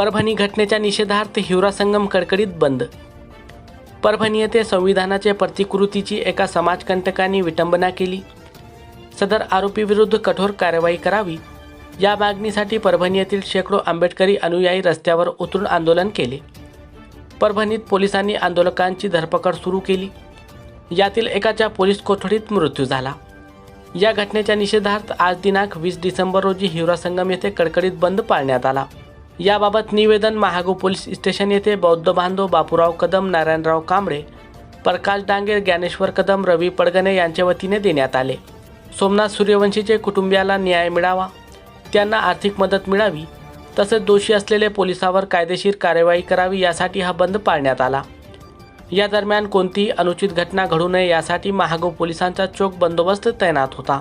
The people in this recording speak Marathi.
परभणी घटनेच्या निषेधार्थ हिवरा संगम कडकडीत बंद. परभणी येथे संविधानाच्या प्रतिकृतीची एका समाजकंटकांनी विटंबना केली. सदर आरोपीविरुद्ध कठोर कारवाई करावी. या मागणीसाठी परभणी येथील शेकडो आंबेडकरी अनुयायी रस्त्यावर उतरून आंदोलन केले. परभणीत पोलिसांनी आंदोलकांची धरपकड सुरू केली. यातील एकाच्या पोलीस कोठडीत मृत्यू झाला. या घटनेच्या निषेधार्थ आज दिनांक वीस डिसेंबर रोजी हिवरा संगम येथे कडकडीत बंद पाळण्यात आला. याबाबत निवेदन महागो पोलीस स्टेशन येथे बौद्ध बांधव बापूराव कदम नारायणराव कांबळे प्रकाश डांगे ज्ञानेश्वर कदम रवी पडगणे यांच्या वतीने देण्यात आले. सोमनाथ सूर्यवंशीचे कुटुंबियाला न्याय मिळावा त्यांना आर्थिक मदत मिळावी तसेच दोषी असलेले पोलिसावर कायदेशीर कार्यवाही करावी यासाठी हा बंद पाळण्यात आला. या दरम्यान कोणतीही अनुचित घटना घडू नये यासाठी महागो पोलिसांचा चोख बंदोबस्त तैनात होता.